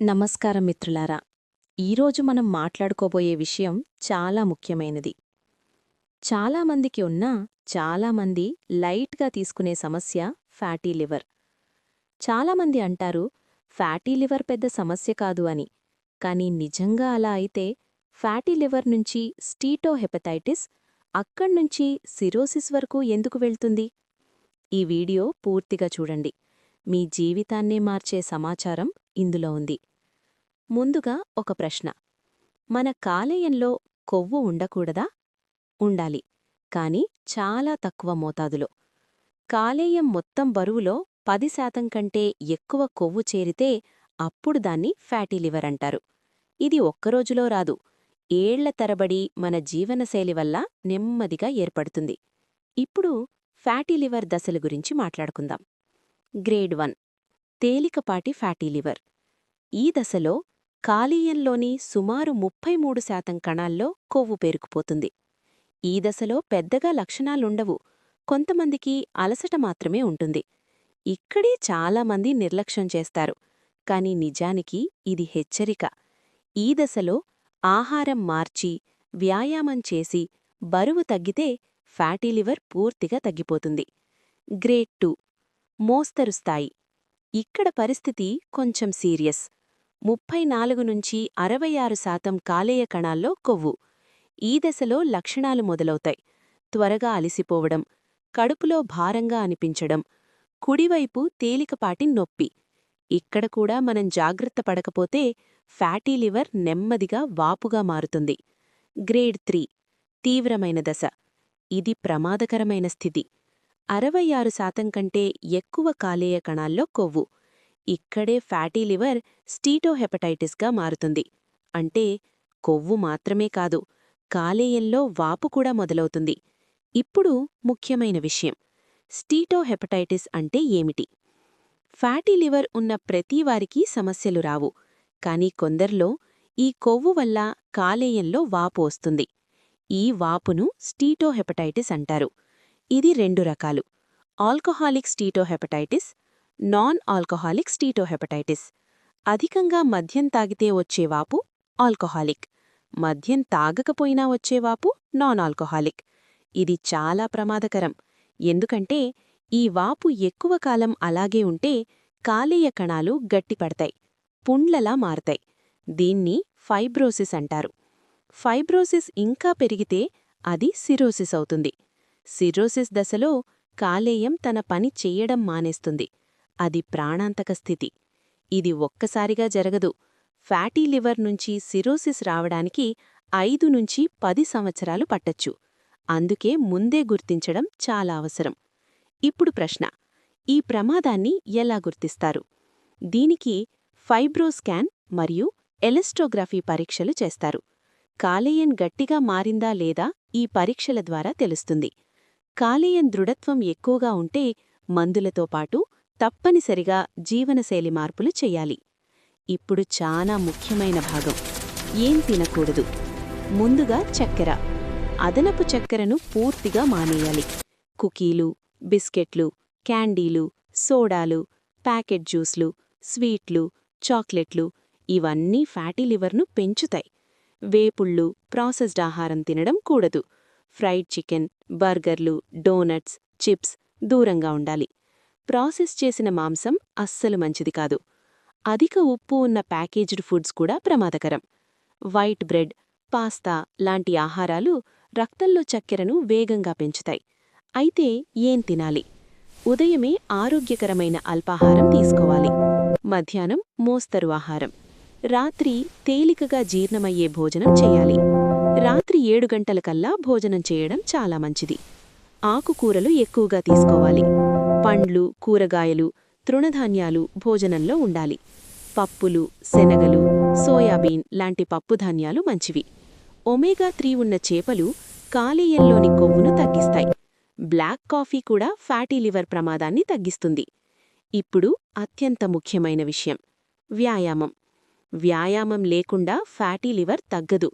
నమస్కారం మిత్రులారా. ఈరోజు మనం మాట్లాడుకోబోయే విషయం చాలా ముఖ్యమైనది. చాలామందికి ఉన్న చాలామంది లైట్గా తీసుకునే సమస్య ఫ్యాటీ లివర్. చాలామంది అంటారు ఫ్యాటీ లివర్ పెద్ద సమస్య కాదు అని. కానీ నిజంగా అలా అయితే ఫ్యాటీ లివర్ నుంచి స్టీటో హెపటైటిస్ అక్కడ్నుంచి సిరోసిస్ వరకు ఎందుకు వెళ్తుంది? ఈ వీడియో పూర్తిగా చూడండి. మీ జీవితాన్నే మార్చే సమాచారం ఇందులో ఉంది. ముందుగా ఒక ప్రశ్న. మన కాలేయంలో కొవ్వు ఉండకూడదా? ఉండాలి. కాని చాలా తక్కువ మోతాదులో. కాలేయం మొత్తం బరువులో పది శాతం కంటే ఎక్కువ కొవ్వు చేరితే అప్పుడు దాన్ని ఫ్యాటీ లివర్ అంటారు. ఇది ఒక్కరోజులో రాదు. ఏళ్ళ తరబడి మన జీవనశైలి వల్ల నెమ్మదిగా ఏర్పడుతుంది. ఇప్పుడు ఫ్యాటీ లివర్ దశల గురించి మాట్లాడుకుందాం. Grade one. తేలికపాటి ఫ్యాటీ లివర్. ఈ దశలో కాలీయంలోని సుమారు ముప్పై మూడు శాతం కణాల్లో కొవ్వు పేరుకుపోతుంది. ఈ దశలో పెద్దగా లక్షణాలుండవు. కొంతమందికి అలసట మాత్రమే ఉంటుంది. ఇక్కడే చాలామంది నిర్లక్ష్యం చేస్తారు. కాని నిజానికి ఇది హెచ్చరిక. ఈ దశలో ఆహారం మార్చి వ్యాయామం చేసి బరువు తగ్గితే ఫ్యాటీ లివర్ పూర్తిగా తగ్గిపోతుంది. Grade two. మోస్తరు స్థాయి. ఇక్కడ పరిస్థితి కొంచెం సీరియస్. ముప్పై నాలుగు నుంచి అరవై ఆరు శాతం కాలేయ కణాల్లో కొవ్వు. ఈ దశలో లక్షణాలు మొదలవుతాయి. త్వరగా అలిసిపోవడం కడుపులో భారంగా అనిపించడం కుడివైపు తేలికపాటి నొప్పి. ఇక్కడ కూడా మనం జాగ్రత్త పడకపోతే ఫ్యాటీ లివర్ నెమ్మదిగా వాపుగా మారుతుంది. గ్రేడ్ త్రీ తీవ్రమైన దశ. ఇది ప్రమాదకరమైన స్థితి. అరవై ఆరు శాతం కంటే ఎక్కువ కాలేయ కణాల్లో కొవ్వు. ఇక్కడే ఫ్యాటీ లివర్ స్టీటోహెపటైటిస్గా మారుతుంది. అంటే కొవ్వు మాత్రమే కాదు కాలేయంలో వాపు కూడా మొదలవుతుంది. ఇప్పుడు ముఖ్యమైన విషయం. స్టీటోహెపటైటిస్ అంటే ఏమిటి? ఫ్యాటీ లివర్ ఉన్న ప్రతివారికీ సమస్యలు రావు. కానీ కొందర్లో ఈ కొవ్వు వల్ల కాలేయంలో వాపు వస్తుంది. ఈ వాపును స్టీటోహెపటైటిస్ అంటారు. ఇది రెండు రకాలు. Alcoholic steatohepatitis non alcoholic steatohepatitis. అధికంగా మద్యం తాగితే వచ్చేవాపు ఆల్కహాలిక్. మద్యం తాగకపోయినా వచ్చేవాపు నాన్ ఆల్కహాలిక్ ఇది చాలా ప్రమాదకరం. ఎందుకంటే ఈ వాపు ఎక్కువ కాలం అలాగే ఉంటే కాలేయ కణాలు గట్టిపడతాయి పుండ్లలా మారతాయి. దీన్ని ఫైబ్రోసిస్ అంటారు. ఫైబ్రోసిస్ ఇంకా పెరిగితే అది సిరోసిస్ అవుతుంది. సిరోసిస్ దశలో కాలేయం తన పని చెయ్యడం మానేస్తుంది. అది ప్రాణాంతక స్థితి. ఇది ఒక్కసారిగా జరగదు. ఫ్యాటీ లివర్ నుంచి సిరోసిస్ రావడానికి ఐదు నుంచి పది సంవత్సరాలు పట్టచ్చు. అందుకే ముందే గుర్తించడం చాలా అవసరం. ఇప్పుడు ప్రశ్న. ఈ ప్రమాదాన్ని ఎలా గుర్తిస్తారు? దీనికి ఫైబ్రోస్కాన్ మరియు ఎలెస్టోగ్రఫీ పరీక్షలు చేస్తారు. కాలేయం గట్టిగా మారిందా లేదా ఈ పరీక్షల ద్వారా తెలుస్తుంది. కాలేయం దృఢత్వం ఎక్కువగా ఉంటే మందులతో పాటు తప్పనిసరిగా జీవనశైలి మార్పులు చెయ్యాలి ఇప్పుడు చాలా ముఖ్యమైన భాగం. ఏం తినకూడదు. ముందుగా చక్కెర. అదనపు చక్కెరను పూర్తిగా మానేయాలి. కుకీలు బిస్కెట్లు క్యాండీలు సోడాలు ప్యాకెట్ జ్యూస్లు స్వీట్లు చాక్లెట్లు ఇవన్నీ ఫ్యాటీ లివర్ను పెంచుతాయి. వేపుళ్ళు ప్రాసెస్డ్ ఆహారం తినడం కూడదు. ఫ్రైడ్ చికెన్ బర్గర్లు డోనట్స్ చిప్స్ దూరంగా ఉండాలి. ప్రాసెస్ చేసిన మాంసం అస్సలు మంచిది కాదు. అధిక ఉప్పు ఉన్న ప్యాకేజ్డ్ ఫుడ్స్ కూడా ప్రమాదకరం. వైట్ బ్రెడ్ పాస్తా లాంటి ఆహారాలు రక్తంలో చక్కెరను వేగంగా పెంచుతాయి. అయితే ఏం తినాలి? ఉదయమే ఆరోగ్యకరమైన అల్పాహారం తీసుకోవాలి. మధ్యాహ్నం మోస్తరు ఆహారం. రాత్రి తేలికగా జీర్ణమయ్యే భోజనం చేయాలి. రాత్రి ఏడు గంటలకల్లా భోజనం చేయడం చాలా మంచిది. ఆకుకూరలు ఎక్కువగా తీసుకోవాలి. పండ్లు కూరగాయలు తృణధాన్యాలు భోజనంలో ఉండాలి. పప్పులు శనగలు సోయాబీన్ లాంటి పప్పుధాన్యాలు మంచివి. ఒమేగా త్రీ ఉన్న చేపలు కాలేయంలోని కొవ్వును తగ్గిస్తాయి. బ్లాక్ కాఫీ కూడా ఫ్యాటీ లివర్ ప్రమాదాన్ని తగ్గిస్తుంది. ఇప్పుడు అత్యంత ముఖ్యమైన విషయం వ్యాయామం. వ్యాయామం లేకుండా ఫ్యాటీ లివర్ తగ్గదు.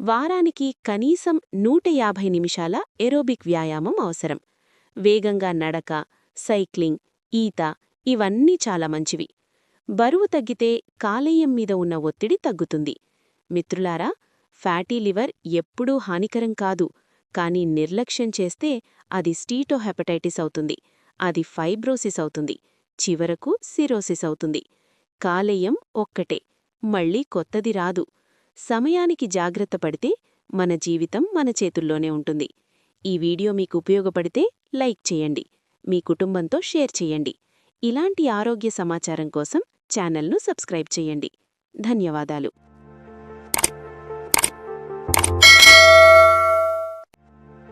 వారానికి కనీసం నూట యాభై నిమిషాల ఎరోబిక్ వ్యాయామం అవసరం. వేగంగా నడక సైక్లింగ్ ఈత ఇవన్నీ చాలా మంచివి. బరువు తగ్గితే కాలేయం మీద ఉన్న ఒత్తిడి తగ్గుతుంది. మిత్రులారా ఫ్యాటీ లివర్ ఎప్పుడూ హానికరం కాదు కానీ నిర్లక్ష్యం చేస్తే అది స్టీటోహెపటైటిస్ అవుతుంది అది ఫైబ్రోసిస్ అవుతుంది చివరకు సిరోసిస్ అవుతుంది. కాలేయం ఒక్కటే మళ్ళీ కొత్తది రాదు. సమయానికి జాగ్రత్త పడితే మన జీవితం మన చేతుల్లోనే ఉంటుంది. ఈ వీడియో మీకు ఉపయోగపడితే లైక్ చేయండి. మీ కుటుంబంతో షేర్ చేయండి. ఇలాంటి ఆరోగ్య సమాచారం కోసం ఛానల్ను సబ్స్క్రైబ్ చేయండి. ధన్యవాదాలు.